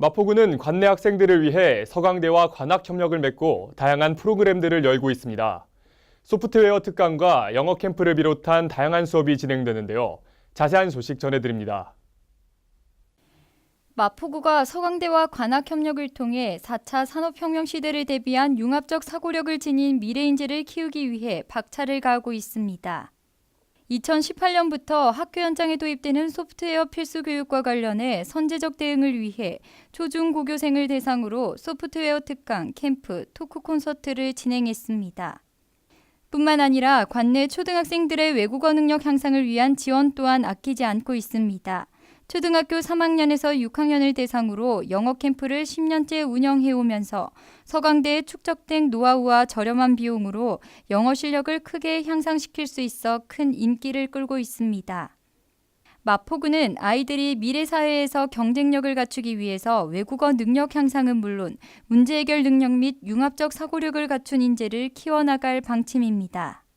마포구는 관내 학생들을 위해 서강대와 관학 협력을 맺고 다양한 프로그램들을 열고 있습니다. 소프트웨어 특강과 영어 캠프를 비롯한 다양한 수업이 진행되는데요. 자세한 소식 전해드립니다. 마포구가 서강대와 관학 협력을 통해 4차 산업혁명 시대를 대비한 융합적 사고력을 지닌 미래 인재를 키우기 위해 박차를 가하고 있습니다. 2018년부터 학교 현장에 도입되는 소프트웨어 필수 교육과 관련해 선제적 대응을 위해 초중고교생을 대상으로 소프트웨어 특강, 캠프, 토크 콘서트를 진행했습니다. 뿐만 아니라 관내 초등학생들의 외국어 능력 향상을 위한 지원 또한 아끼지 않고 있습니다. 초등학교 3학년에서 6학년을 대상으로 영어 캠프를 10년째 운영해 오면서 서강대에 축적된 노하우와 저렴한 비용으로 영어 실력을 크게 향상시킬 수 있어 큰 인기를 끌고 있습니다. 마포구는 아이들이 미래 사회에서 경쟁력을 갖추기 위해서 외국어 능력 향상은 물론 문제 해결 능력 및 융합적 사고력을 갖춘 인재를 키워나갈 방침입니다.